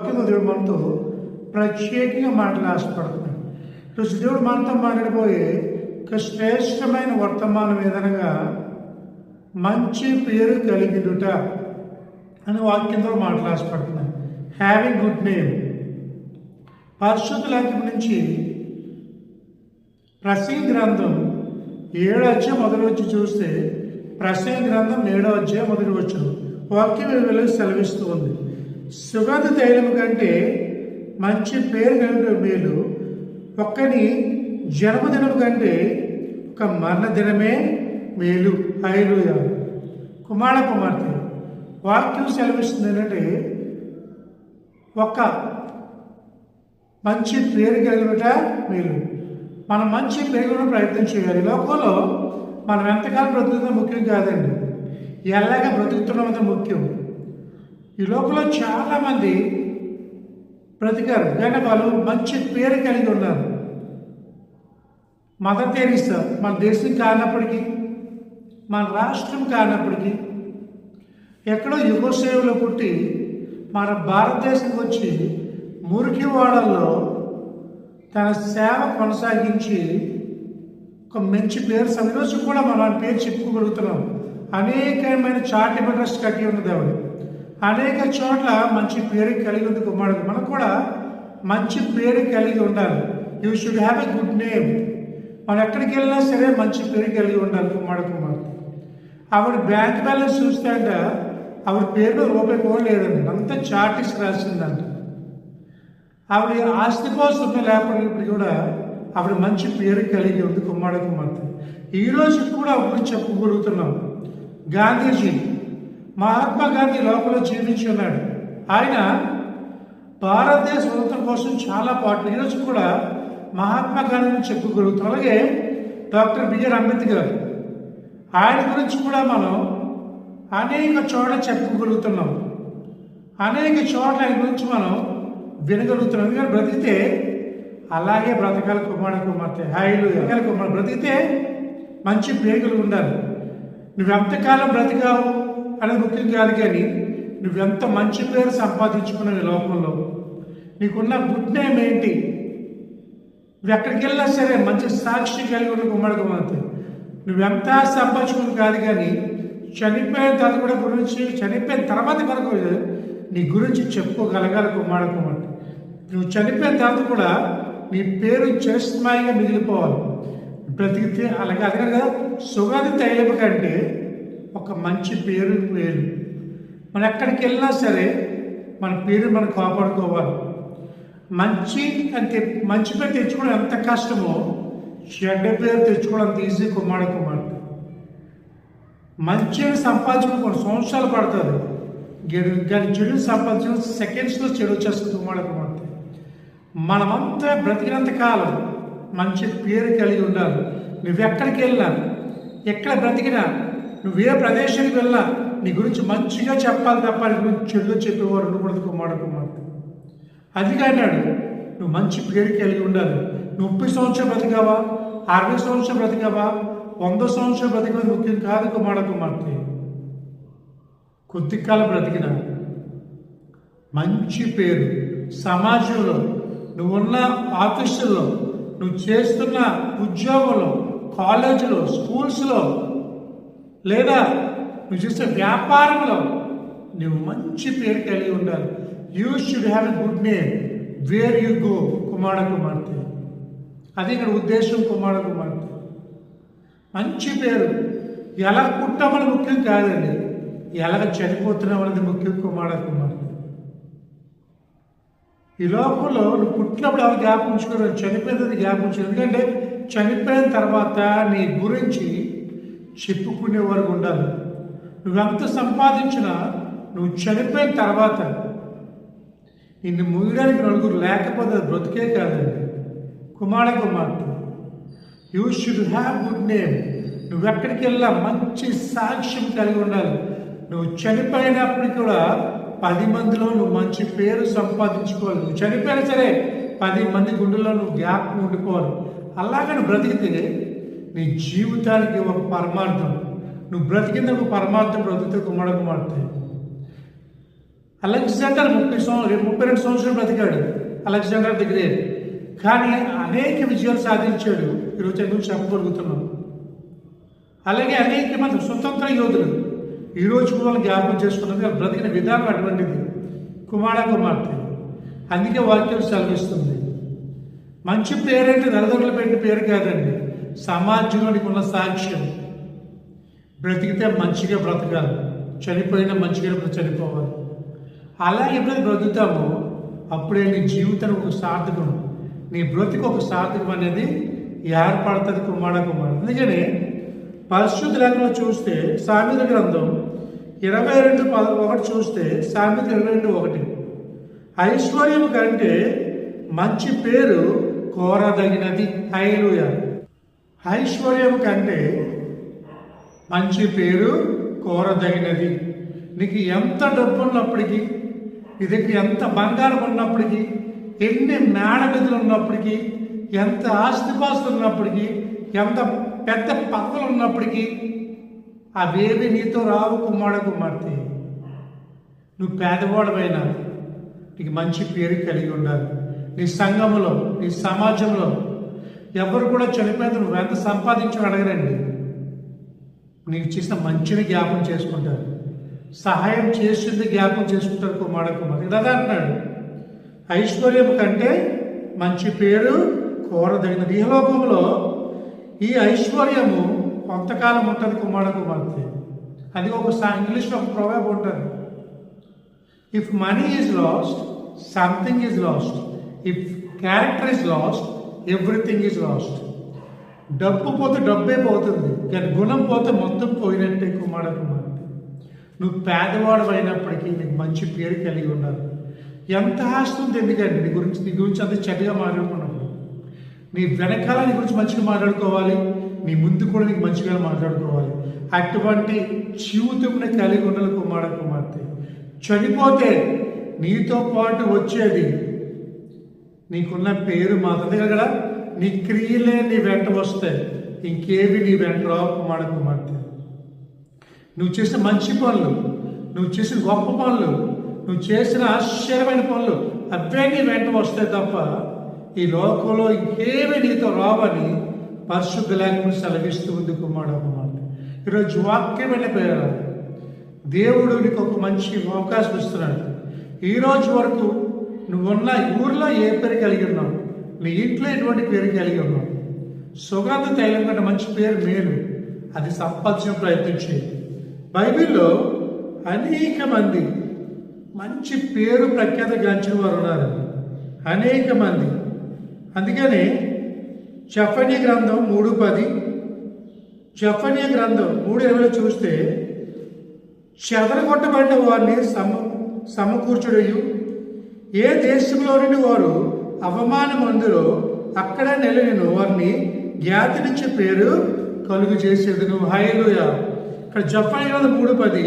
వాక్యం దేవుడు మనతో ప్రత్యేకంగా మాటలు ఆశపడుతున్నాడు. ఈరోజు దేవుడు మనతో మాట్లాడిపోయే ఒక శ్రేష్టమైన వర్తమానం ఏదనగా మంచి పేరు కలిగిడుట అని వాక్యంతో మాటలు హ్యావింగ్ గుడ్ నేమ్ పరిశుద్ధ లేఖం నుంచి ప్రసంగ గ్రంథం ఏడో అధ్యాయం మొదటి వచ్చి చూస్తే ప్రసంగ గ్రంథం ఏడో అధ్యాయం మొదలు వచ్చు వాక్యం వెలుగు సెలవిస్తూ ఉంది. సుగంధ తైలము కంటే మంచి పేరు కలిగిన మేలు ఒక్కని జన్మదినం కంటే ఒక మరణ దినమే మేలు. హైలుయ కుమార కుమార్తె వాక్యం సెలవిస్తుంది ఏంటంటే ఒక మంచి పేరు కలిగినట మేలు. మనం మంచి పేరు ప్రయత్నం చేయాలి. లోకంలో మనం ఎంతకాలం బ్రతుకుతుందో ముఖ్యం కాదండి. ఎలాగ బ్రతుకుతున్నామో ముఖ్యం. ఈ లోపల చాలామంది బ్రతికారు. కానీ వాళ్ళు మంచి పేరు కలిగి ఉన్నారు. మదర్ తెరీసా మన దేశం కానప్పటికీ మన రాష్ట్రం కానప్పటికీ ఎక్కడో యుగసేవలో పుట్టి మన భారతదేశంకి వచ్చి మురికివాడల్లో తన సేవ కొనసాగించి ఒక మంచి పేరు ఈరోజు కూడా మనం పేరు చెప్పుకోగలుగుతున్నాం. అనేకమైన చార్టిమెంటర్స్ కట్టి ఉన్నది ఆవిడ అనేక చోట్ల మంచి పేరు కలిగి ఉంది కుమారుడు. మనకు కూడా మంచి పేరు కలిగి ఉండాలి. You should have a good name మనం ఎక్కడికి వెళ్ళినా సరే మంచి పేరు కలిగి ఉండాలి కుమారుడు కుమార్తె. ఆవిడ బ్యాంక్ బ్యాలెన్స్ చూస్తే అంట ఆవిడ పేరులో రూపాయి కూడా లేదండి అంతా చార్టీస్ రాసిందంట. ఆవిడ ఆస్తి కోసం లేకపోయినప్పుడు కూడా ఆవిడ మంచి పేరు కలిగి ఉంది కుమ్మాడ కుమార్తె. ఈరోజు కూడా అప్పుడు చెప్పుకోగలుగుతున్నాం. గాంధీజీ మహాత్మా గాంధీ లోపల జీవించి ఉన్నాడు. ఆయన భారతదేశ స్వతంత్రం కోసం చాలా పాటు ఈరోజు కూడా మహాత్మా గాంధీని చెప్పుకోగలుగుతాం. అలాగే డాక్టర్ బిఆర్ అంబేద్కర్ ఆయన గురించి కూడా మనం అనేక చోట్ల చెప్పుకోగలుగుతున్నాం. అనేక చోట్ల ఆయన గురించి మనం వినగలుగుతున్నాం. ఎందుకంటే బ్రతికితే అలాగే బ్రతకాల కుమార కుమార్తె. హాయిలు బ్రతకాల కుమార్ బ్రతికితే మంచి పేగులు ఉండాలి. నువ్వు ఎంతకాలం బ్రతికావు? అనేది ముఖ్యం కాదు కానీ నువ్వెంత మంచి పేరు సంపాదించుకున్నావు ఈ లోకంలో? నీకున్న గుడ్ నేమ్ ఏంటి? నువ్వు ఎక్కడికి వెళ్ళినా సరే మంచి సాక్షి కలిగి ఉన్న గుమ్మడికి మాత్రం నువ్వెంత సంపాదించుకుని కాదు కానీ చనిపోయిన తర్వాత కూడా గురించి చనిపోయిన తర్వాత వరకు నీ గురించి చెప్పుకోగలగాలి కుమార కుమార్తె నువ్వు చనిపోయిన తర్వాత కూడా నీ పేరు చేస్తున్నాయిగా మిగిలిపోవాలి. బ్రతికితే అలాగే అదే కదా సుగంధ తైలపు కంటే ఒక మంచి పేరు వేరు మనం ఎక్కడికి వెళ్ళినా సరే మన పేరు మనం కాపాడుకోవాలి. మంచి అంటే మంచి పేరు తెచ్చుకోవడం ఎంత కష్టమో చెడ్డ పేరు తెచ్చుకోవడం అంత ఈజీ కుమార కుమార్తె మంచిని సంపాదించుకుని కొన్ని సంవత్సరాలు పడుతుంది. కానీ చెడు సంపాదించిన సెకండ్స్లో చెడు వచ్చేస్తుంది కుమార కుమార్తె మనమంతా బ్రతికినంత కాలం మంచి పేరు కలిగి ఉండాలి. నువ్వెక్కడికి వెళ్ళినా ఎక్కడ బ్రతికినా నువ్వే ప్రదేశానికి వెళ్ళినా నీ గురించి మంచిగా చెప్పాలి తప్ప నీ గురించి చెడు చెప్పేవారు ఉండకూడదు కుమారుడు కుమార్తె. అది అన్నాడు నువ్వు మంచి పేరు కలిగి ఉండాలి. నువ్వు ముప్పై సంవత్సరం బ్రతికావా? అరవై సంవత్సరం బ్రతికావా? వంద సంవత్సరం బ్రతికినది ముఖ్యం కాదు కుమార కుమార్తె. కొద్ది కాలం బ్రతికిన మంచి పేరు సమాజంలో నువ్వున్న ఆఫీసుల్లో నువ్వు చేస్తున్న ఉద్యోగంలో కాలేజీలో స్కూల్స్లో లేదా నువ్వు చూసే వ్యాపారంలో నువ్వు మంచి పేరు కలిగి ఉండాలి. You should have a good name where you go కుమార కుమార్తె. అది ఇక్కడ ఉద్దేశం కుమార కుమార్తె. మంచి పేరు. ఎలా పుట్టామని ముఖ్యం కాదండి. ఎలాగ చనిపోతున్నాం అనేది ముఖ్యం కుమార కుమార్తె. ఈ లోపంలో నువ్వు పుట్టినప్పుడు ఎవరు జ్ఞాపించుకోరు చనిపోయినది జ్ఞాపించారు ఎందుకంటే చనిపోయిన తర్వాత నీ గురించి చెప్పుకునే వరకు ఉండాలి. నువ్వెంత సంపాదించినా నువ్వు చనిపోయిన తర్వాత నిన్ను ముగియడానికి నలుగురు లేకపోతే బ్రతికే కాదండి. కుమార కుమార్తె. You should have good name నువ్వెక్కడికి వెళ్ళా మంచి సాక్ష్యం కలిగి ఉండాలి. నువ్వు చనిపోయినప్పటికి కూడా పది మందిలో నువ్వు మంచి పేరు సంపాదించుకోవాలి. నువ్వు చనిపోయినా సరే పది మంది గుండెల్లో నువ్వు జ్ఞాపకం ఉండిపోవాలి. అలాగే నువ్వు బ్రతికితే నీ జీవితానికి ఒక పరమార్థం. నువ్వు బ్రతికింది పరమార్థం బ్రతికితే కుమార కుమార్తె. అలెగ్జాండర్ ముప్పై సంవత్సరం ముప్పై రెండు సంవత్సరాలు బ్రతికాడు. అలెగ్జాండర్ దగ్గరే కానీ అనేక విజయాలు సాధించాడు. ఈరోజు ఆయన గురించి చెప్పగలుగుతున్నాం. అలాగే అనేక మంది స్వతంత్ర యోధులు ఈ రోజు కూడా వాళ్ళు జ్ఞాపకం చేసుకున్నది బ్రతికిన విధానం అటువంటిది. కుమార కుమార్తె. అందుకే వాక్యం సెలవిస్తుంది. మంచి పేరంటే తల్లిదండ్రులు పెట్టిన పేరు కాదండి. సమాజంలోనికి ఉన్న సాక్ష్యం. బ్రతికితే మంచిగా బ్రతకాలి. చనిపోయినా మంచిగా చనిపోవాలి. అలా ఎప్పుడైతే బ్రతుకుతామో అప్పుడే నీ జీవితం ఒక సార్థకం. నీ బ్రతికి ఒక సార్థకం అనేది ఏర్పడుతుంది కుమార కుమార్ అందుకని పరిశుద్ధ లేఖలో చూస్తే సామెత గ్రంథం ఇరవై రెండు పద ఒకటి చూస్తే సామెత ఇరవై రెండు ఒకటి. ఐశ్వర్యం కంటే మంచి పేరు కోరదగినది. హైలుయ ఐశ్వర్యం కంటే మంచి పేరు కోరదగినది. నీకు ఎంత డబ్బు ఉన్నప్పటికీ నీ ఎంత బంగారం ఉన్నప్పటికీ ఎన్ని మేడగదులు ఉన్నప్పటికీ ఎంత ఆస్తిపాస్తులు ఉన్నప్పటికీ ఎంత పెద్ద పదవులు ఉన్నప్పటికీ అవేవి నీతో రావు కుమార కుమార్తె. నువ్వు పేదవాడమైనా నీకు మంచి పేరు కలిగి ఉండాలి. నీ సంఘంలో నీ సమాజంలో ఎవరు కూడా చనిపోయిన నువ్వు ఎంత సంపాదించని అడగరండి. నీకు చేసిన మంచిని జ్ఞాపం చేసుకుంటారు. సహాయం చేసింది జ్ఞాపం చేసుకుంటారు కుమార కుమార్ ఇలా అంటున్నాడు. ఐశ్వర్యం కంటే మంచి పేరు కోరదగినది. ఈ లోకంలో ఈ ఐశ్వర్యము కొంతకాలం ఉంటుంది కుమార కుమార్తె. అది ఒక సా- ఇంగ్లీష్లో ఒక ప్రొవైబ్ ఉంటుంది. If money is lost something is lost if character is lost everything is lost డబ్బు పోతే డబ్బే పోతుంది కానీ గుణం పోతే మొత్తం పోయినట్టే కుమార నువ్వు పేదవాడు అయినప్పటికీ నీకు మంచి పేరు కలిగి ఉన్నారు ఎంత ఆస్తి ఉంది ఎందుకండి నీ గురించి నీ గురించి అంత చెడ్డగా మాట్లాడుకున్నప్పుడు. నీ వెనకాల నీ గురించి మంచిగా మాట్లాడుకోవాలి నీ ముందు కూడా నీకు మంచిగా మాట్లాడుకోవాలి. అటువంటి జీవితంని కలిగి ఉండాలి కుమార కుమార్తె. చనిపోతే నీతో పాటు వచ్చేది నీకున్న పేరు మాత్రమే కదా? నీ క్రియలే నీ వెంట వస్తాయి. ఇంకేవి నీ వెంట రావు కుమార కుమార్తె. నువ్వు చేసిన మంచి పనులు నువ్వు చేసిన గొప్ప పనులు నువ్వు చేసిన ఆశ్చర్యమైన పనులు అవే నీ వెంట వస్తాయి తప్ప ఈ లోకంలో ఇంకేమి నీతో రావని పరిశుద్ధ లేఖను సెలవిస్తూ ఉంది కుమారుడు కుమార్తె. ఈరోజు వాక్యం పేరు దేవుడు నీకు ఒక మంచి అవకాశం ఇస్తున్నాడు. ఈరోజు వరకు నువ్వున్న ఊర్లో ఏ పేరు కలిగి ఉన్నావు? నీ ఇంట్లో ఎటువంటి పేరు కలిగి ఉన్నావు? సుగంధ తైలం కంటే మంచి పేరు మేలు. అది సంపాదించిన ప్రయత్నం చేయి బైబిల్లో అనేక మంది మంచి పేరు ప్రఖ్యాత గాంచిన వారు ఉన్నారు. అనేక మంది. అందుకని చఫనీ గ్రంథం మూడు పది చఫనీ గ్రంథం మూడు ఇరవై చూస్తే చెదరగొట్టబడిన వారిని సమ సమకూర్చుడయు ఏ దేశంలోని వారు అవమానమందులో అక్కడ నిలయను వారిని జ్ఞాతి నుంచి పేరు కలుగు చేసేది హాయలుయ ఇక్కడ జపాన్ గ్రంథం మూడు పది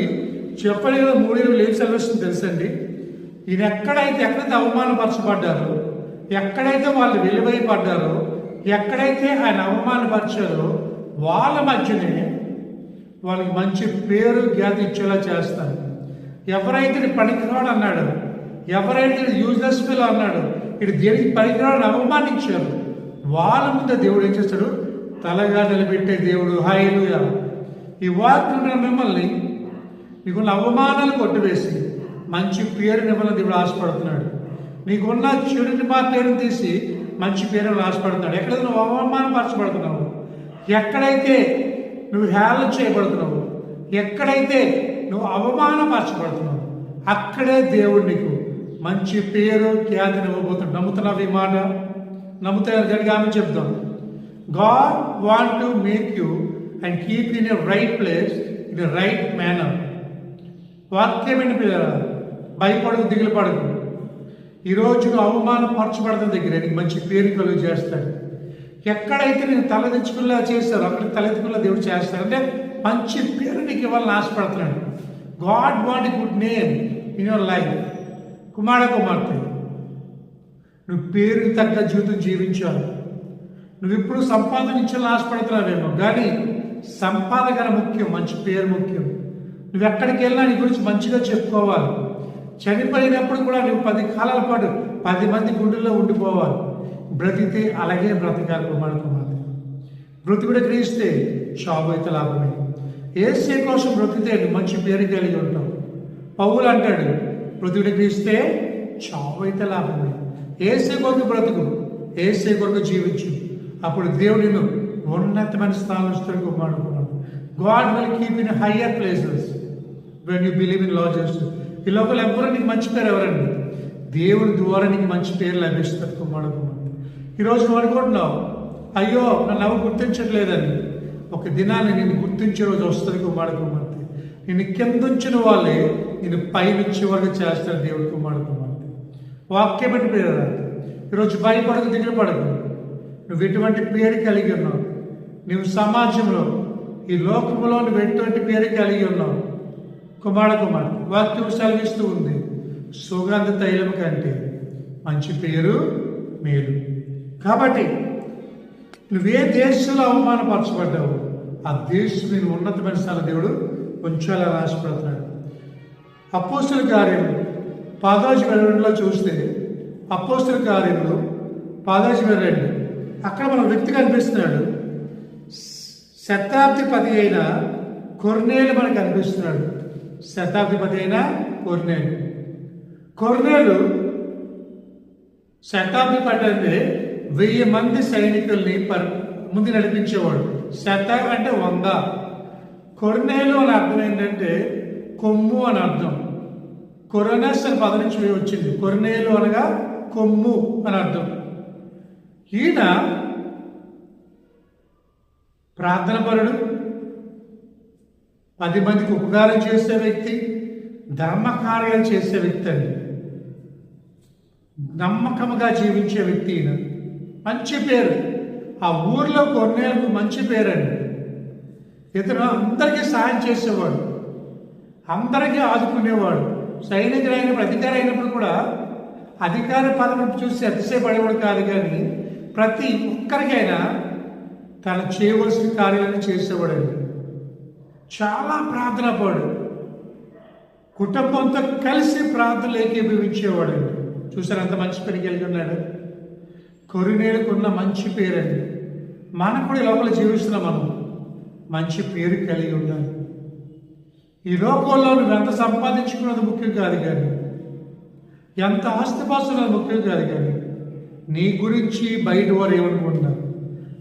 జపాన్ గ్రంథం మూడు ఇరవై ఏం సెలవుస్తుంది తెలుసండి. ఈయన ఎక్కడైతే ఎక్కడైతే అవమానపరచబడ్డారో ఎక్కడైతే వాళ్ళు వెలువై పడ్డారో ఎక్కడైతే ఆయన అవమానపరిచారో వాళ్ళ మధ్యనే వాళ్ళకి మంచి పేరు ఖ్యాతి ఇచ్చేలా చేస్తారు. ఎవరైతే ఇది పనికిరాడు అన్నాడు ఎవరైతే యూజ్లెస్ ఫిల్ అన్నాడు ఇటు దేనికి పనికిరాడు అవమానించారు వాళ్ళ ముందు దేవుడు ఏం చేస్తాడు? తలగా నిలబెట్టే దేవుడు. హాయిలుగా ఈ వాక్యం మిమ్మల్ని నీకున్న అవమానాలు కొట్టివేసి మంచి పేరు నిమ్మల్ని దేవుడు ఆశపడుతున్నాడు. నీకున్న చెడుని మా పేరుని తీసి మంచి పేరు ఆశపడుతున్నాడు. ఎక్కడ నువ్వు అవమానపరచబడుతున్నావు? ఎక్కడైతే నువ్వు హేళన చేయబడుతున్నావు? ఎక్కడైతే నువ్వు అవమానపరచబడుతున్నావు? అక్కడే దేవుడు నీకు మంచి పేరు ఖ్యాతిని ఇవ్వబోతుంది నమ్ముతున్నావు ఈ మాట నమ్ముతారు కనుక ఆమె చెప్తాం God want to make you and keep in a right place in a right manner వాక్యమైన పిల్లల భయపడకు దిగులు పడకు. ఈరోజు నువ్వు అవమానపరచబడతాం దగ్గర నీకు మంచి పేరు కలుగు చేస్తాడు. ఎక్కడైతే నేను తలదించుకునేలా చేశారో అక్కడ తలెత్తుకునేలా దేవుడు చేస్తాడు. అంటే మంచి పేరు నీకు ఇవ్వాలని ఆశపడుతున్నాడు. God want good name in your life కుమార కుమార్తె నువ్వు పేరుకి తగ్గ జీవితం జీవించాలి నువ్వు ఇప్పుడు సంపాదించాలని ఆశపడుతున్నావేమో కానీ సంపాదన ముఖ్యం మంచి పేరు ముఖ్యం. నువ్వు ఎక్కడికి వెళ్ళినా నీ గురించి మంచిగా చెప్పుకోవాలి. చనిపోయినప్పుడు కూడా నువ్వు పది కాలాల పాటు పది మంది గుండెల్లో ఉండిపోవాలి. బ్రతికితే అలాగే బ్రతకాలి కుమార్ కుమార్తె బ్రతుకుడు గ్రహిస్తే చావు అయితే లాభమే. ఏసే కోసం బ్రతికితే మంచి పేరు కలిగి ఉంటావు. పౌలు అంటాడు బ్రతుకుడు క్రీస్తే చావైతే లాభం లాభమే. ఏసే కొరకు బ్రతుకు ఏసే కొరకు జీవించు అప్పుడు దేవుడు నిన్ను ఉన్నతమైన స్థానం ఇస్తాడు God will keep in higher places when you believe in laws ఈ లోపల ఎవరు నీకు మంచి పేరు ఎవరండి? దేవుడి ద్వారా నీకు మంచి పేరు లభిస్తుంది కుమారుడు కుమారుడు ఈరోజు నువ్వు అనుకుంటున్నావు అయ్యో నన్ను ఎవరు గుర్తించట్లేదని. ఒక దినాన్ని నేను గుర్తించే రోజు వస్తుంది కుమారుడు కుమార్తె నిన్ను కిందుంచిన వాళ్ళే నేను పైనుంచే వరకు చేస్తాను దేవుడు కుమారుడు కుమార్తె. వాక్యం పెట్టి పేరు ఈరోజు భయపడకు దిగులు పడకు నువ్వు ఎటువంటి పేరు కలిగి ఉన్నావు? నువ్వు సమాజంలో ఈ లోకంలో నువ్వు ఎటువంటి పేరు కలిగి ఉన్నావు? కుమార కుమార్ వాక్యం సెలవిస్తూ ఉంది. సుగంధ తైలం కంటే మంచి పేరు మేలు. కాబట్టి నువ్వే దేశంలో అవమానపరచబడ్డావు ఆ దేశం నేను ఉన్నతమైన స్థలం దేవుడు ఉంచాలని ఆశపడుతున్నాడు అపోస్తుల కార్యములు. పాదాజి వెళ్ళడంలో చూస్తే అపోస్తుల కార్యంలో పాదాజి వెళ్ళండి. అక్కడ మన వ్యక్తి కనిపిస్తున్నాడు. శతాబ్ది పది అయిన కొర్నేలు మనకు కనిపిస్తున్నాడు. శతాబ్ది పది అయిన కొర్నేలు. కొర్నేలు శతాబ్ది పట్టంటే వెయ్యి మంది సైనికుల్ని ముందు నడిపించేవాడు. శత అంటే వంద. కొర్నేలు అని అర్థం ఏంటంటే కొమ్ము అని అర్థం. కొరనస్ అని పద నుంచి వచ్చింది. కొరనేలు అనగా కొమ్ము అని అర్థం. ఈయన ప్రార్థన పరుడు పది మందికి ఉపకారం చేసే వ్యక్తి ధర్మకార్యాలు చేసే వ్యక్తి అండి. నమ్మకముగా జీవించే వ్యక్తి ఈయన. మంచి పేరు. ఆ ఊర్లో కొన్నేళ్ళకు మంచి పేరండి. ఇతను అందరికీ సహాయం చేసేవాడు. అందరికీ ఆదుకునేవాడు. సైనికులు అయినప్పుడు అధికారి అయినప్పుడు కూడా అధికార పదవి చూసి అతిశయపడేవాడు కాదు కానీ ప్రతి ఒక్కరికైనా తను చేయవలసిన కార్యాలను చేసేవాడు చాలా ప్రార్థన పడు. కుటుంబంతో కలిసి ప్రార్థనలు ఏకీభవించేవాడండి. చూసారు అంత మంచి పేరు కలిగి ఉన్నాడు? కొరినేలుకున్న మంచి పేరండి. మనకు కూడా ఈ లోపల జీవిస్తున్నాం మనం. మంచి పేరు కలిగి ఉండాలి. ఈ లోకంలో నువ్వు ఎంత సంపాదించుకున్నది ముఖ్యం కాదు కానీ ఎంత ఆస్తిపాస్తున్నది ముఖ్యం కాదు కానీ నీ గురించి బయట వారు ఏమనుకుంటున్నారు?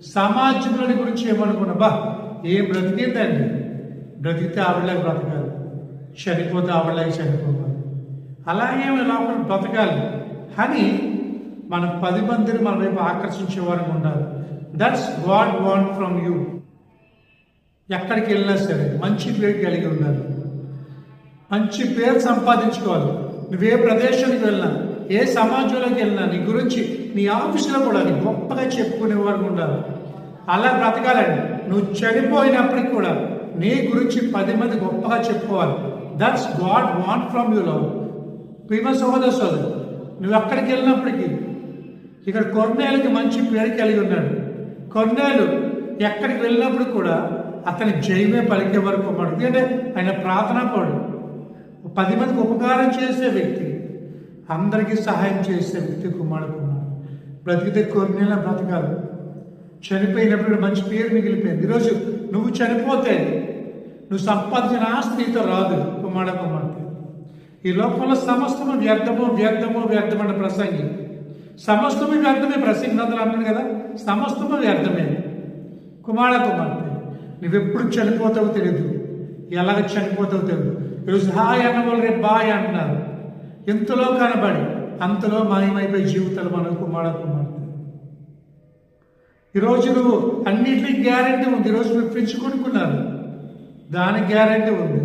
సమాజంలోని గురించి ఏమనుకున్నా బా ఏం బ్రతికిందండి? బ్రతికితే ఆవిడలాగా బ్రతకాలి. చనిపోతే ఆవిడలాగా చనిపోవాలి. అలాగే లోపల బ్రతకాలి. అని మన పది మందిని మన వైపు ఆకర్షించేవారు ఉండాలి. That's God want from you ఎక్కడికి వెళ్ళినా సరే మంచి పేరు కలిగి ఉండాలి. మంచి పేరు సంపాదించుకోవాలి. నువ్వు ఏ ప్రదేశానికి వెళ్ళినా ఏ సమాజంలోకి వెళ్ళినా నీ గురించి నీ ఆఫీసులో కూడా నీ గొప్పగా చెప్పుకునే వారు ఉండాలి. అలా బ్రతకాలండి. నువ్వు చనిపోయినప్పటికి కూడా నీ గురించి పది మంది గొప్పగా చెప్పుకోవాలి. That's God want from you love ప్రేమ సహోదర సోదరు నువ్వు అక్కడికి వెళ్ళినప్పటికీ ఇక్కడ కొన్నేళ్ళకి మంచి పేరు కలిగి ఉన్నాడు. కొన్నేళ్ళు ఎక్కడికి వెళ్ళినప్పుడు కూడా అతని జయమే పలికే వరకు మడుగు అంటే ఆయన ప్రార్థనాపడు పది మందికి ఉపకారం చేసే వ్యక్తి అందరికీ సహాయం చేసే వ్యక్తి కుమారుడు కుమారుడు. బ్రతికితే కొన్నేళ్ళ బ్రతకాలి. చనిపోయినప్పుడు మంచి పేరు మిగిలిపోయింది. ఈరోజు నువ్వు చనిపోతే నువ్వు సంపాదించిన ఆస్తితో రాదు కుమార కుమార్తె ఈ లోకంలో సమస్తము వ్యర్థము వ్యర్థము వ్యర్థమైన ప్రసంగి. సమస్తము వ్యర్థమే ప్రసంగి. అందరూ అన్నాడు కదా. సమస్తము వ్యర్థమే. కుమార కుమార్తె నువ్వెప్పుడు చనిపోతావో తెలియదు ఎలాగ చనిపోతావో తెలియదు ఈరోజు హాయ్ అన్నవాళ్ళు రేపు బాయ్ అంటున్నారు. ఎంతలో కనబడి అంతలో మాయమైపోయి జీవితాలు మనకు కుమార ఈరోజు నువ్వు అన్నింటికి గ్యారంటీ ఉంది. ఈరోజు మీరు ఫ్రిడ్జ్ కొనుక్కున్నారు. దానికి గ్యారంటీ ఉంది.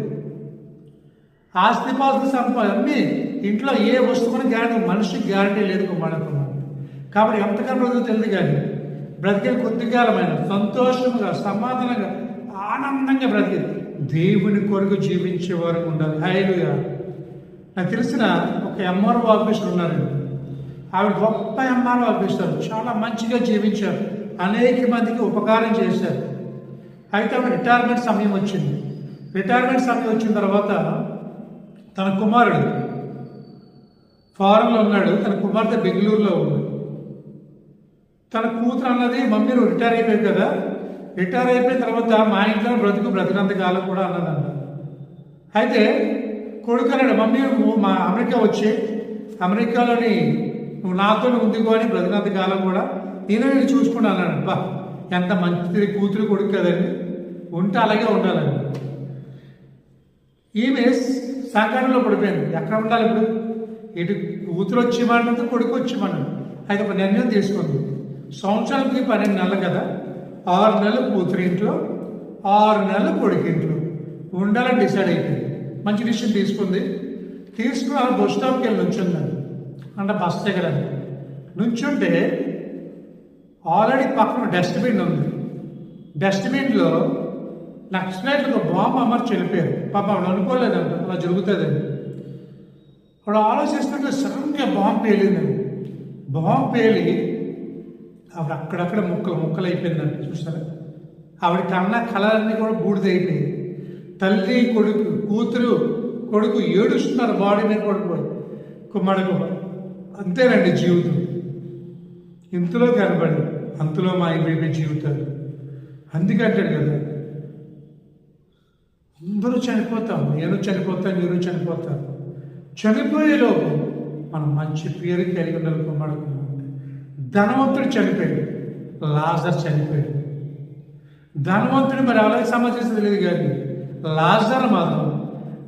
ఆస్తిపాస్తులు సంపద అన్నీ ఇంట్లో ఏ వస్తువుని గ్యారంటీ మనిషికి గ్యారంటీ లేదు కుమారకుమార్ కాబట్టి ఎంతకాలం రోజు తెలియదు కానీ బ్రతికే కొద్ది కాలమైన సంతోషంగా సమాధానంగా ఆనందంగా బ్రతికేది. దేవుని కొరకు జీవించే వారు ఉండాలి. హైలుగా నాకు తెలిసిన ఒక ఎంఆర్ఓ ఆఫీసర్ ఉన్నారండి. ఆవిడ గొప్ప ఎంఆర్ఓ ఆఫీసర్. చాలా మంచిగా జీవించారు. అనేక మందికి ఉపకారం చేశారు. అయితే ఆవిడ రిటైర్మెంట్ సమయం వచ్చింది. రిటైర్మెంట్ సమయం వచ్చిన తర్వాత తన కుమారుడు ఫారెన్లో ఉన్నాడు. తన కుమార్తె బెంగళూరులో ఉంది. తన కూతురు అన్నది మమ్మీ నువ్వు రిటైర్ అయిపోయావు కదా? రిటైర్ అయిపోయిన తర్వాత మా ఇంట్లో బ్రతుకు బ్రతికినంత కాలం కూడా అన్నదంట. అయితే కొడుకు అన్నాడు మమ్మీ నువ్వు మా అమెరికా వచ్చి అమెరికాలోని నువ్వు నాతో ఉందిగో అని బ్రతికినంత కాలం కూడా నేను నేను చూసుకుంటా అన్నాడు. బా ఎంత మంచిది కూతురు కొడుకు కదండి. ఉంటే అలాగే ఉండాలండి. ఈమె సంకటంలో పడిపోయింది. ఎక్కడ ఉండాలి ఇప్పుడు? ఇటు కూతురు వచ్చేయమంటుంది కొడుకు వచ్చేయమన్నది అయితే ఒక నిర్ణయం తీసుకుంది. సంవత్సరానికి పన్నెండు నెలలు కదా. ఆరు నెలలు కూతురు ఇంట్లో ఆరు నెలలు కొడుకింట్లో ఉండాలని డిసైడ్ అయిపోయింది. మంచి డిసిషన్ తీసుకుంది. తీసుకుని ఆ బస్ స్టాప్కి వెళ్ళి నుంచున్నాను అంటే బస్ దగ్గర నుంచుంటే ఆల్రెడీ పక్కన డస్ట్బిన్ ఉంది. డస్ట్బిన్లో నక్సలైట్లు ఒక బాంబు అమర్చి వెళ్ళిపోయారు పాప ఆవిడ అనుకోలేదంట. అలా జరుగుతుందని. ఆవిడ ఆలోచిస్తుంటే సడన్గా బాంబు పేలిందండి బాంబు పేలి ఆవిడ అక్కడక్కడ ముక్కలు ముక్కలు అయిపోయిందండి చూసారా? ఆవిడ కన్న కళలన్నీ కూడా బూడిదైపోయాయి. తల్లి కొడుకు కూతురు కొడుకు ఏడుస్తున్నారు బాడీని కొడుకు పడిపోయి కుమ్మడకు అంతేనండి జీవితం. ఇంతలో కనబడి అంతలో మా అయిపోయిన జీవితాలు. అందుకంటాడు కదా అందరూ చనిపోతాం నేను చనిపోతాను మీరు చనిపోతాను చనిపోయేలోపు మనం మంచి పేరు కలిగి ఉండాలి కుమ్మడుకున్నాం ధనవంతుడు చనిపోయాడు. లాజర్ చనిపోయాడు. ధనవంతుడు మరి అలాగే సమాజం తెలియదు కానీ లాజర్ మాత్రం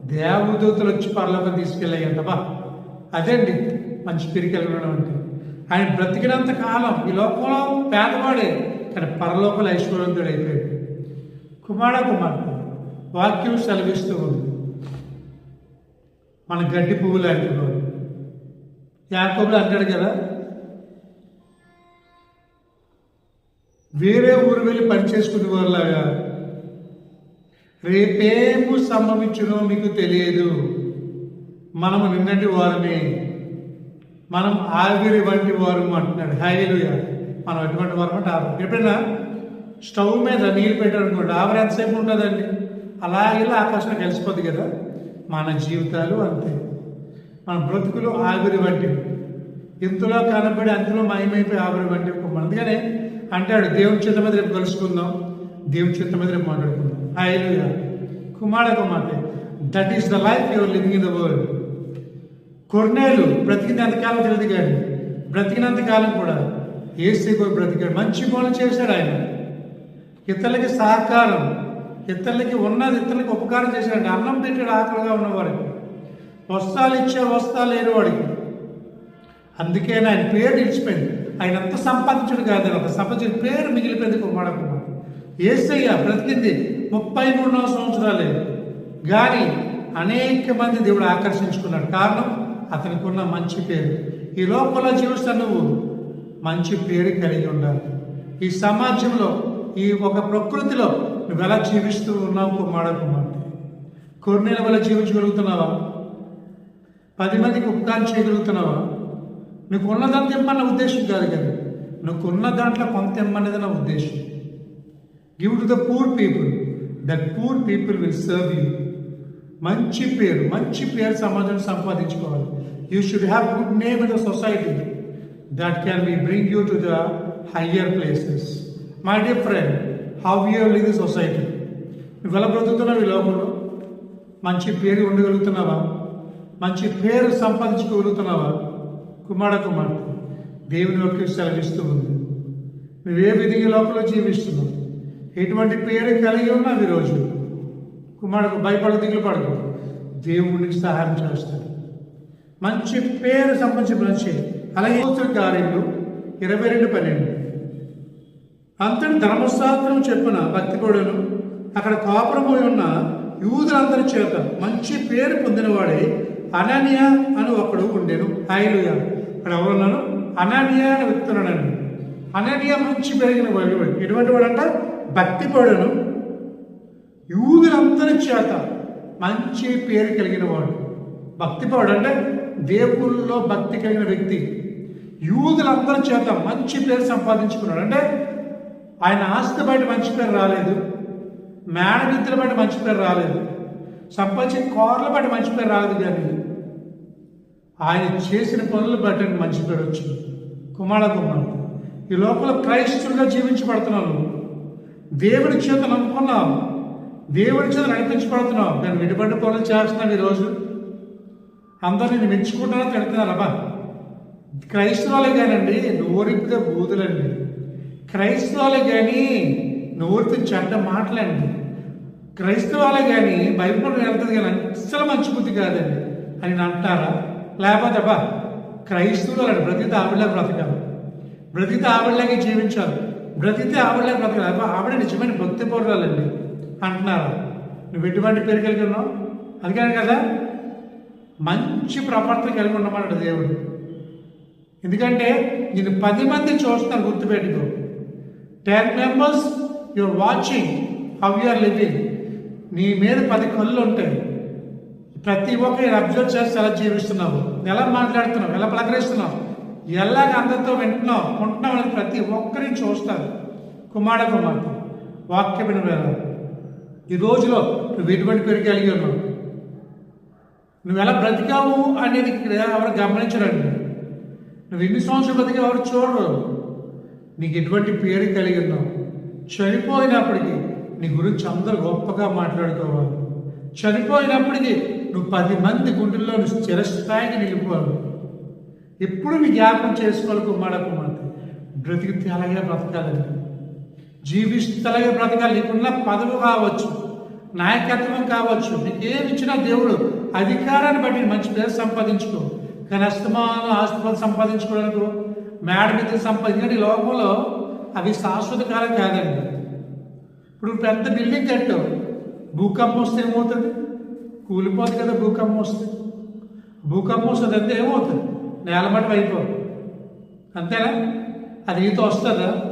దేవదూతలు వచ్చి పరలోకం తీసుకెళ్ళాయంట బా. అదేండి మంచి పిరికెళ్ళడం అంటే. ఆయన బ్రతికినంత కాలం ఈ లోకంలో పేదవాడే కానీ పరలోకల ఐశ్వర్యంతుడు అయిపోయాడు. కుమార కుమార్తె వాక్యం సెలవిస్తూ ఉంది. మన గడ్డి పువ్వులు అంటున్నాడు. యాకోబులు అంటాడు కదా వేరే ఊరు వెళ్ళి పనిచేసుకునే వాళ్ళగా రేపేము సంభవించునో మీకు తెలియదు. మనము నిన్నటి వారిని మనం ఆవిరి వంటి వారు అంటున్నాడు. హైలుయ మనం ఎటువంటి వారు అంటే ఆవిరి. ఎప్పుడైనా స్టవ్ మీద నీళ్ళు పెట్టారనుకోండి ఆవిరి ఎంతసేపు ఉంటుందండి? అలా ఇలా ఆకాశం కలిసిపోద్ది కదా. మన జీవితాలు అంతే. మన బ్రతుకులు ఆవిరి వంటివి. ఇంతలో కనబడి అంతలో మయమైపోయి ఆవిరి వంటివి. అందుకనే అంటాడు దేవుని చిత్త మీద రేపు కలుసుకుందాం దేవుని చిత్త మీద రేపు మాట్లాడుకుందాం. హైలుయ కుమార కుమార్తె that is the life your living in the world కొర్నేలు బ్రతికినంత కాలం తెలియదు కానీ కూడా ఏసీ కూడా బ్రతికాడు. మంచి పనులు చేశాడు ఆయన. ఇతరులకి సహకారం ఇతరులకి ఉన్నది ఇతరులకి ఉపకారం చేశాడు. అన్నం పెట్టాడు ఆకలిగా ఉన్నవాడికి వస్తాలు ఇచ్చే వస్త్రాలు లేని వాడికి అందుకే ఆయన పేరు నిలిచిపోయింది. ఆయన అంత సంపాదించుడు కాదు అంత సంపాదించిన పేరు మిగిలిపోయింది కుమార ఏసయ్య బ్రతికింది ముప్పై మూడున్నర సంవత్సరాలే. కానీ అనేక మంది దేవుడు ఆకర్షించుకున్నాడు. కారణం అతనికి ఉన్న మంచి పేరు. ఈ లోపల జీవిస్తా నువ్వు మంచి పేరు కలిగి ఉండాలి. ఈ సమాజంలో ఈ ఒక ప్రకృతిలో నువ్వు ఎలా జీవిస్తూ ఉన్నావు కుమార కుమార్తె కొన్నేళ్ళ వల్ల జీవించగలుగుతున్నావా? పది మందికి ఉపకారం చేయగలుగుతున్నావా? నీకు ఉన్నదంతా తెమ్మన్న ఉద్దేశం కాదు కదా. నువ్వు ఉన్న దాంట్లో కొంత ఇమ్మన్నది నా ఉద్దేశం. Give to the poor people that poor people will serve you మంచి పేరు మంచి పేరు సమాజం సంపాదించుకోవాలి. You should have good name in the society that can be bring you to the higher places my dear friend how you live the society నువ్వు ఎలా బ్రతుకుతున్నావు ఈ లోకంలో? మంచి పేరు ఉండగలుగుతున్నావా? మంచి పేరు సంపాదించుకోగలుగుతున్నావా? కుమార కుమార్తె దేవుని యొక్క సెలవిస్తూ ఉంది. నువ్వే విధి లోపల జీవిస్తున్నావు? ఎటువంటి పేరు కలిగి ఉన్నావు ఈరోజు కుమారుడు భయపడ దిగులు పడదు దేవుడికి సహాయం చేస్తాడు. మంచి పేరు సంబంధించి మంచి అలాగే కార్యంలో ఇరవై రెండు పన్నెండు. అంతటి ధర్మశాస్త్రం చెప్పిన భక్తిపడును అక్కడ కాపురమై ఉన్న యూదులందరి చేత మంచి పేరు పొందినవాడే అనన్య అని ఒకడు ఉండేను. హాయిలుగా ఇక్కడ ఎవరున్నాను అనన్య అని వ్యక్తున్నాడండి అనన్య మంచి పెరిగిన వాడు ఎటువంటి వాడంట? భక్తిపడును యూదులందరి చేత మంచి పేరు కలిగిన వాడు. భక్తిపడు అంటే దేవుళ్ళలో భక్తి కలిగిన వ్యక్తి. యూదులందరి చేత మంచి పేరు సంపాదించుకున్నాడు. అంటే ఆయన ఆస్తి బయట మంచి పేరు రాలేదు. మేడ విద్యల బయట మంచి పేరు రాలేదు. సంపాదించిన కోర్ల బయట మంచి పేరు రాలేదు కానీ ఆయన చేసిన పనులు బట్టి మంచి పేరు వచ్చింది. కుమార ఈ లోపల క్రైస్తువుగా జీవించబడుతున్నాను దేవుడి చేత నమ్ముకున్నాం దేవుడి చేత నడిపించబడుతున్నాం నేను విడిపడి పనులు చేస్తున్నాను ఈరోజు. అందరూ నేను మెచ్చుకుంటానో తిడుతున్నారు? క్రైస్తవాలే కానండి నోరిపితే బూతులండి. క్రైస్తవాలే కానీ నోరితే చెడ్డ మాటలండి. క్రైస్తవాలే కానీ బైబిల్ వెళ్తుంది కానీ అస్సలు మంచి బుద్ధి కాదండి. అని నేను అంటారా? లేకపోతే అబ్బా క్రైస్తవులు అలాంటి బ్రతికితే ఆవిడలా బ్రతకాలి. బ్రతికితే ఆవిడలాగే జీవించాలి. బ్రతికితే ఆవిడలాగే బ్రతకాలి. అబ్బా ఆవిడ నిజమైన భక్తి పౌరాలండి అంటున్నారు. నువ్వు ఎటువంటి పేరు కలిగి ఉన్నావు? అందుకని కదా మంచి ప్రవర్తన కలిగి ఉండమన్నాడు దేవుడు. ఎందుకంటే నేను పది మంది చూస్తున్నాను గుర్తుపెట్టుకో. Ten members your watching how you're living నీ మీద పది కళ్ళు ఉంటాయి. ప్రతి ఒక్కరు అబ్జర్వ్ చేసి ఎలా జీవిస్తున్నావు ఎలా మాట్లాడుతున్నావు? ఎలా పలకరిస్తున్నావు? ఎలాగ అందరితో వింటున్నావు? ఉంటున్నావు అనేది ప్రతి ఒక్కరిని చూస్తారు. కుమార కుమార్తె వాక్యమైన వేళ ఈ రోజులో నువ్వు ఎటువంటి పేరు కలిగి ఉన్నావు. నువ్వు ఎలా బ్రతికావు అనేది ఎవరు గమనించరండి. నువ్వు ఎన్ని సంవత్సరాలు బ్రతికి ఎవరు చూడరు. నీకు ఎటువంటి పేరు కలిగి ఉన్నావు? చనిపోయినప్పటికీ నీ గురించి అందరూ గొప్పగా మాట్లాడుకోవాలి. చనిపోయినప్పటికీ నువ్వు పది మంది గుండెల్లో నువ్వు చిరస్థాయికి నిలిపోవాలి ఎప్పుడు నీ జ్ఞాపకం చేసుకోవాలి కుమార కుమార్తె? బ్రతికితే అలాగే బ్రతకాలండి జీవిస్తలాగే బ్రతకాలి. నీకున్న పదవి కావచ్చు నాయకత్వం కావచ్చు నీకు ఏమి ఇచ్చినా దేవుడు అధికారాన్ని బట్టి మంచి పేరు సంపాదించుకో. కానీ అస్తమానం ఆస్తుపతి సంపాదించుకోవడానికి మేడ మీద సంపాదించిన ఈ లోకంలో అవి శాశ్వత కాలం కాదండి. ఇప్పుడు పెద్ద బిల్డింగ్ కట్టావు. భూకంపం వస్తే ఏమవుతుంది? కూలిపోదు కదా భూకంపం వస్తే. భూకంపం వస్తుంది అంతే ఏమవుతుంది? నేలమట్టం అయిపోదు అంతేనా? అది నీతో వస్తుందా?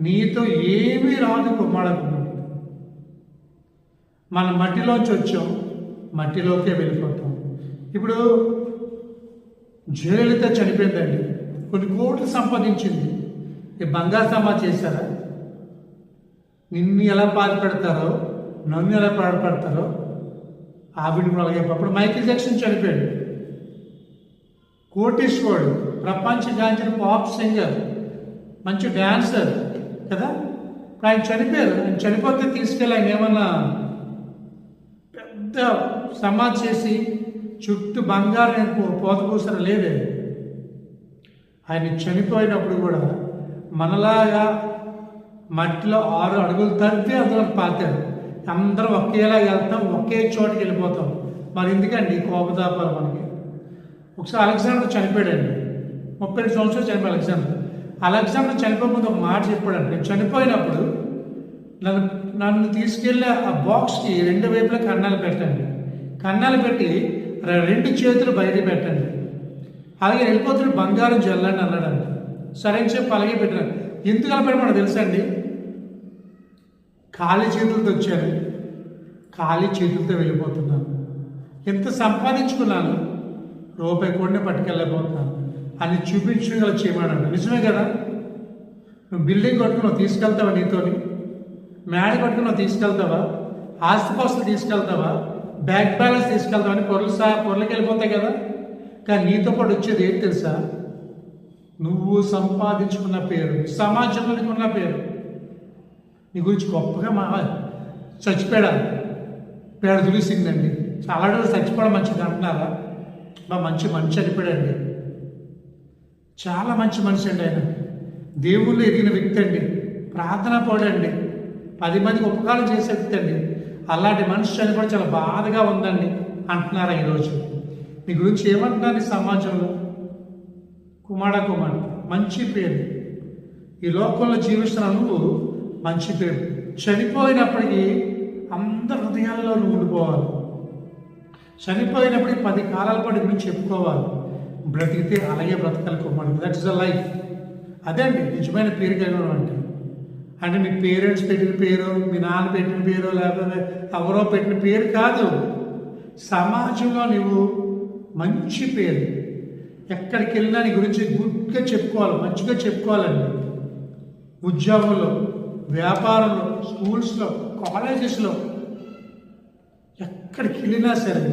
నీతో ఏమీ రాదు కుమ్మాడకు. మన మట్టిలోంచి వచ్చాం మట్టిలోకే వెళ్ళిపోతాం. ఇప్పుడు జయలలిత చనిపోయిందండి. కొన్ని కోట్లు సంపాదించింది. ఈ బంగారు సమా చేశారా? నిన్ను ఎలా బాధపెడతారో నన్ను ఎలా బాధపడతారో ఆవిడ కూడా అలాగే అప్పుడు మైకిల్ జాక్సన్ చనిపోయాడు. కోటేశ్వరుడు ప్రపంచగాంచిన పాప్ సింగర్ మంచి డాన్సర్ కదా? ఆయన చనిపోయారు. ఆయన చనిపోతే తీసుకెళ్ళి ఆయన ఏమన్నా పెద్ద సమాధి చేసి చుట్టూ బంగారు నేను పోత లేదే. ఆయన చనిపోయినప్పుడు కూడా మనలాగా మట్టిలో ఆరు అడుగులు తగ్గి అందులో పాతాడు. అందరం ఒకేలా వెళ్తాం ఒకే చోటుకి వెళ్ళిపోతాం. మరి ఎందుకండి కోపతాపాలు మనకి? ఒకసారి అలెగ్జాండర్ చనిపోయాడండి. ముప్పై రెండు సంవత్సరాలు చనిపోయి అలెగ్జాండర్. అలెగ్జాండర్ చనిపోయే ముందు ఒక మాట చెప్పాడండి. నేను చనిపోయినప్పుడు నన్ను నన్ను తీసుకెళ్ళి ఆ బాక్స్కి రెండు వైపులా కన్నాలు పెట్టండి. కన్నాలు పెట్టి రెండు చేతులు బయట పెట్టండి. అలాగే వెళ్ళిపోతున్న బంగారం జల్లండి అన్నాడంట. సరే చెప్పి అలాగే పెట్టాను ఎందుకు అలా పెట్టమని తెలుసా అండి? ఖాళీ చేతులతో వచ్చాను ఖాళీ చేతులతో వెళ్ళిపోతున్నాను ఎంత సంపాదించుకున్నాను? రూపాయి కూడా పట్టుకెళ్ళిపోతున్నాను అని చూపించగల చేయమన్నాడు నిజమే కదా? నువ్వు బిల్డింగ్ కట్టుకుని తీసుకెళ్తావా నీతోని? మేడ కట్టుకుని తీసుకెళ్తావా? ఆస్తిపాస్తులు తీసుకెళ్తావా? బ్యాంక్ బ్యాలెన్స్ తీసుకెళ్తావా అని పొరలు సా పొరలకి వెళ్ళిపోతాయి కదా? కానీ నీతో పాటు వచ్చేది ఏంటి తెలుసా? నువ్వు సంపాదించుకున్న పేరు సమాజంలోకి ఉన్న పేరు నీ గురించి గొప్పగా మా చచ్చిపోయాడు? పేడ తెలిసిందండి. చాలా రోజులు చచ్చిపోవడం మంచిది అంటున్నారా? మా మంచి మనిషి చనిపోయాడండి. చాలా మంచి మనిషి అండి ఆయన. దేవుళ్ళు ఎదిగిన వ్యక్తి అండి. ప్రార్థన పోడండి పది మందికి ఉపకారం చేసే వ్యక్తి అండి. అలాంటి మనిషి చనిపోవడం చాలా బాధగా ఉందండి అంటున్నారా ఈరోజు. మీ గురించి ఏమంటున్నారు సమాజంలో? కుమార కుమార్ మంచి పేరు. ఈ లోకంలో జీవిస్తున్న నువ్వు మంచి పేరు చనిపోయినప్పటికీ అందరి హృదయాల్లో నువ్వు ఉండిపోవాలి. చనిపోయినప్పటికీ పది కాలాల పాటు గురించి చెప్పుకోవాలి. బ్రతికితే అలాగే బ్రతకాలి కుమారుడు. దట్స్ అ లైఫ్ అదే అండి నిజమైన పేరు కలిగిన అంటే. అంటే మీ పేరెంట్స్ పెట్టిన పేరు మీ నాన్న పెట్టిన పేరు లేకపోతే ఎవరో పెట్టిన పేరు కాదు. సమాజంలో నువ్వు మంచి పేరు. ఎక్కడికి వెళ్ళినా నీ గురించి గుడ్గా చెప్పుకోవాలి మంచిగా చెప్పుకోవాలండి. ఉద్యోగంలో వ్యాపారంలో స్కూల్స్లో కాలేజెస్లో ఎక్కడికి వెళ్ళినా సరే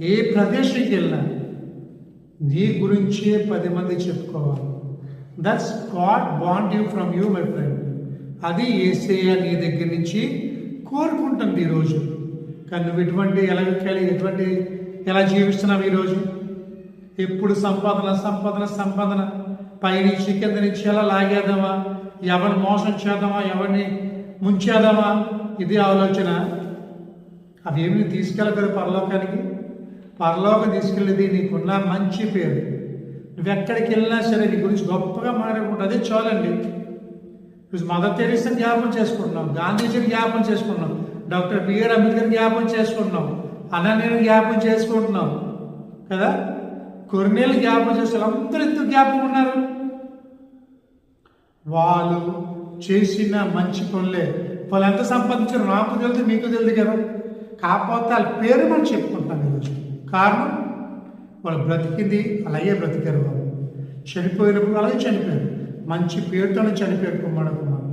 ఏ ప్రదేశానికి వెళ్ళినా నీ గురించే పది మంది చెప్పుకోవాలి. That's God want you from you my friend అది ఏసయ్య నీ దగ్గర నుంచి కోరుకుంటుంది ఈరోజు కానీ నువ్వు ఎటువంటి ఎలా ఎటువంటి ఎలా జీవిస్తున్నావు ఈరోజు ఎప్పుడు సంపాదన సంపాదన సంపాదన. పైనుంచి కింద నుంచి ఎలా లాగేద్దామా? ఎవరిని మోసం చేద్దామా ఎవరిని ముంచేద్దామా ఇది ఆలోచన. అవేమి తీసుకెళ్ళగలరు పరలోకానికి? పరలోకం తీసుకెళ్ళేది నీకున్న మంచి పేరు. నువ్వు ఎక్కడికి వెళ్ళినా సరే నీ గురించి గొప్పగా మాట్లాడుకుంటా. అదే చాలండి. ఇప్పుడు మదర్ తెరీసా జ్ఞాపం చేసుకుంటున్నాం. గాంధీజీని జ్ఞాపం చేసుకుంటున్నాం. డాక్టర్ బిఆర్ అంబేద్కర్ జ్ఞాపం చేసుకుంటున్నాం. అనన్యని జ్ఞాపం చేసుకుంటున్నాం. కదా? కొన్నేళ్ళు జ్ఞాపం చేస్తారు అందరూ ఎందుకు జ్ఞాపకం ఉన్నారు? వాళ్ళు చేసిన మంచి పనులే. వాళ్ళు ఎంత సంపాదించారు నాకు తెలియదు మీకు తెలియదు కదా. కాకపోతే వాళ్ళ పేరు మనం చెప్పుకుంటాం ఈరోజు. కారణం వాళ్ళు బ్రతికింది అలాగే బ్రతికారు వాళ్ళు. చనిపోయినప్పుడు అలాగే చనిపోయారు. మంచి పేరుతోనే చనిపోయారు కుమార కుమార్తె.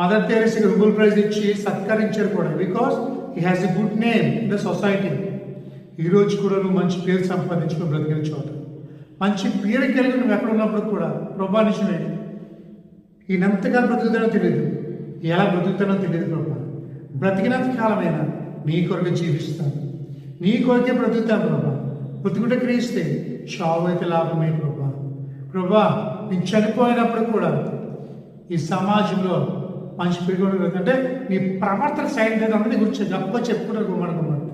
మదర్ తెరేసి రూబుల్ ప్రైజ్ ఇచ్చి సత్కరించారు కూడా. Because he has a good name in the society ఈరోజు కూడా నువ్వు మంచి పేరు సంపాదించుకుని బ్రతికిన చోట. మంచి పేరు కలిగి నువ్వు ఎక్కడ ఉన్నప్పుడు కూడా ప్రభా ఈయనంతగా బ్రతుకుతానో తెలియదు ఎలా బ్రతుకుతానో తెలియదు ప్రభా. బ్రతికినంత కాలమైనా నీ కొరకు జీవిస్తాను. నీ కొరకే బ్రతుకుతాను ప్రభా. బ్రతుకుంటే క్రీస్తే చావు అయితే లాభమే ప్రభా. ప్రభా నేను చనిపోయినప్పుడు కూడా ఈ సమాజంలో మంచి పెరుగుడు అంటే నీ ప్రవర్తన సైన్ అన్నది గురించి గొప్ప చెప్పుకుంటారు మనకు గుమ్మడి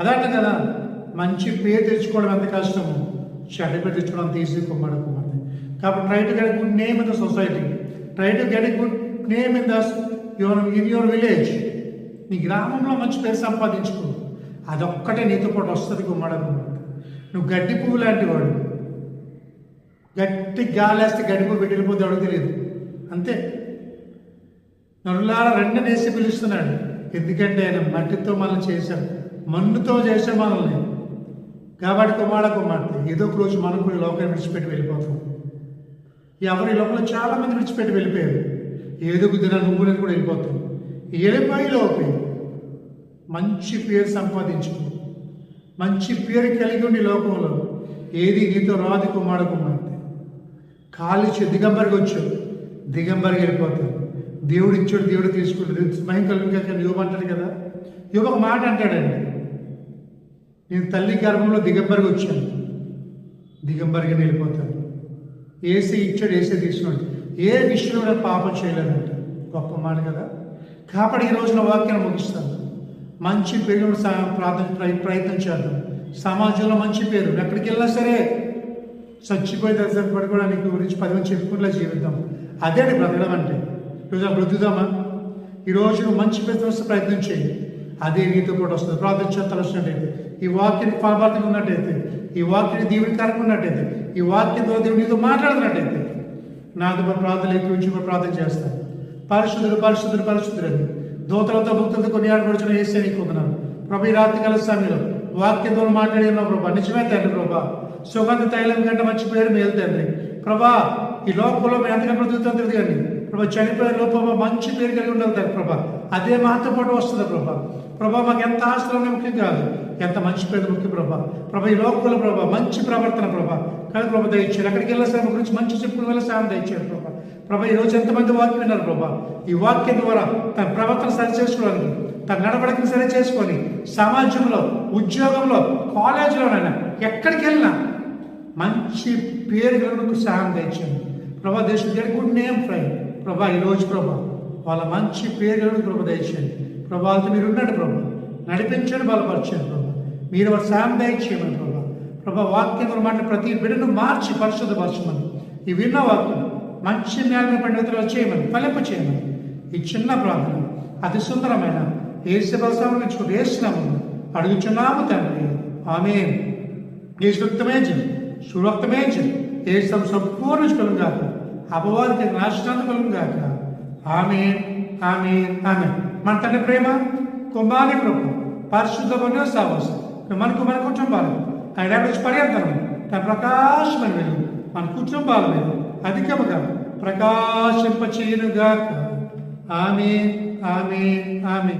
అదంటే కదా మంచి పేరు తెచ్చుకోవడం ఎంత కష్టము. చెడ్డ పేరు తెచ్చుకోవడం అంత ఈజీ కుమార్తె కాబట్టి right to name in the society try to get good name in this your in your village. నీ గ్రామంలో మంచి పేరు సంపాదించుకో. అదొక్కటే నీతో పాటు వస్తుంది గుమ్మడకు నువ్వు గడ్డి పువ్వు లాంటి వాడు గట్టి గాలేస్తే గడ్డి పువ్వు పెట్టిపోతే అడుగు తెలియదు. అంతే. నరులార రెండు నేసి పిలుస్తున్నాడు. ఎందుకంటే ఆయన మట్టితో మనం చేశాడు. మన్నుతో చేశాడు మనల్ని. కాబట్టి కుమార కుమార్తె ఏదో ఒక రోజు మనం కూడా ఈ విడిచిపెట్టి వెళ్ళిపోతాం. ఎవరి లోపల చాలా మంది విడిచిపెట్టి వెళ్ళిపోయారు. ఏదో ఒక నువ్వులను నువ్వు కూడా వెళ్ళిపోతాం వెళ్ళిపోయి లోపే మంచి పేరు సంపాదించుకో. మంచి పేరు కలిగి ఉండి లోకంలో ఏది నీతో రాదు కుమార కుమార్తె దిగంబరికి వచ్చావు దిగంబరికి వెళ్ళిపోతావు దేవుడు ఇచ్చాడు దేవుడు తీసుకుంటాడు. స్మయం కలిగి యువ అంటాడు కదా. యువ ఒక మాట అంటాడండి. నేను తల్లి గర్భంలో దిగంబరికి వచ్చాను. దిగంబరిగా వెళ్ళిపోతాను. ఏసీ ఇచ్చాడు ఏసీ తీసుకున్నాడు. ఏ విషయంలో కూడా పాపం చేయలేదంట. గొప్ప మాట కదా. కాబట్టి ఈ రోజున వాక్యం ముగిస్తాను. మంచి పేరు ప్రార్థన ప్రయత్నం చేద్దాం. సమాజంలో మంచి పేరు. ఎక్కడికి వెళ్ళినా సరే చచ్చిపోయి దర్శనం పడి కూడా నీకు గురించి పది మంది చెప్పుకుంటూ జీవిద్దాం. అదే అండి బ్రతకడం అంటే. ఈరోజు బ్రతుకుదామా ఈరోజు నువ్వు మంచి పేరు వస్తే ప్రయత్నం చేయి. అదే నీతో కూడా వస్తుంది. ప్రార్థన చేస్తాల్సినట్టయితే ఈ వాక్యం ఫలభర్తగా ఉన్నట్టయితే ఈ వాక్యాన్ని దీవునికరంగా ఉన్నట్టయితే ఈ వాక్యంతో ద్వారా దేవుడు నీతో మాట్లాడుతున్నట్టయితే నాతో పాటు ప్రార్థన ఎక్కువ కూడా ప్రార్థన చేస్తాను పరిశుద్ధుడు పరిశుద్ధుడు పరిశుద్ధుడు దూతలతో భక్తులతో కొన్ని ఆడపడుచున్న వేసే నీకు ఉన్నాను ప్రభు ఈ రాత్రి కాల సమయంలో వాక్యంతో ద్వారా మాట్లాడి ఉన్నావు ప్రభా నిజమే తండ్రి ప్రభా. సుగంధ తైలం కంటే మంచి పేరు మేలు తండ్రి. ప్రభా ఈ లోకంలో మేము ఎంతగా బ్రతుకుతాం తెలియదు కానీ ప్రభా చనిపోయిన లోపల మంచి పేరు కలిగి ఉండాలి తండ్రి ప్రభా. అదే మాతో పాటు వస్తుంది ప్రభా. ప్రభా మాకు ఎంత ఆస్తులు ముఖ్యం కాదు. ఎంత మంచి పేరు ముఖ్యం ప్రభా. ప్రభ ఈ లోకంలో ప్రభా మంచి ప్రవర్తన ప్రభా. కానీ ప్రభ దయచేయాలి అక్కడికి వెళ్ళే సార్ గురించి మంచి చెప్పుకుని వెళ్ళే సాయం దయచేయాలి ప్రభా. ప్రభ ఈ రోజు ఎంతమంది వాక్యం విన్నారు ప్రభా. ఈ వాక్యం ద్వారా తన ప్రవర్తన సరి చేసుకోవడానికి తన నడవడికను సరి చేసుకొని సమాజంలో ఉద్యోగంలో కాలేజీలోనైనా ఎక్కడికి వెళ్ళినా మంచి పేరు గలకు సహాయం తెచ్చాను ప్రభా దేశం గుడ్ నేమ్ ఫ్రై. ప్రభా ఈరోజు ప్రభా వాళ్ళ మంచి పేరు గలకు ప్రభా దయచేయండి. ప్రభా మీరు ఉన్నాడు ప్రభా. నడిపించండి బలపరచండి ప్రభా. మీరు వారి సహాయం దయచేయమని ప్రభా. ప్రభా వాక్యం మాట ప్రతి బిడ్డను మార్చి పరిశుద్ధపరచమని. ఈ విన్న వాక్యం మంచి న్యాయ పండితులు చేయమని ఫలింప చేయమని. ఈ చిన్న ప్రార్థన అతి సుందరమైన ఏసు బలసాలను వేసినాము అడుగుచున్నాము తండ్రి. ఆమె ఏ రక్తమే జయం. సురక్తమే జయం. ఏ సంపూర్ణ కలుగు కాక అపవాదికి నాశనాన్ని కలుగు గాక. ఆమె ఆమె ఆమె మన తండ్రి ప్రేమ కుమారి ప్రభు పరిశుద్ధమైన సావసం మనకు మన కుటుంబాలు ఆయన నుంచి పర్యంతరం తన ప్రకాశమైన వెలుగు మన కుటుంబాల మీద అధికముగా ప్రకాశింపచేయునుగాక ఆమె ఆమె ఆమె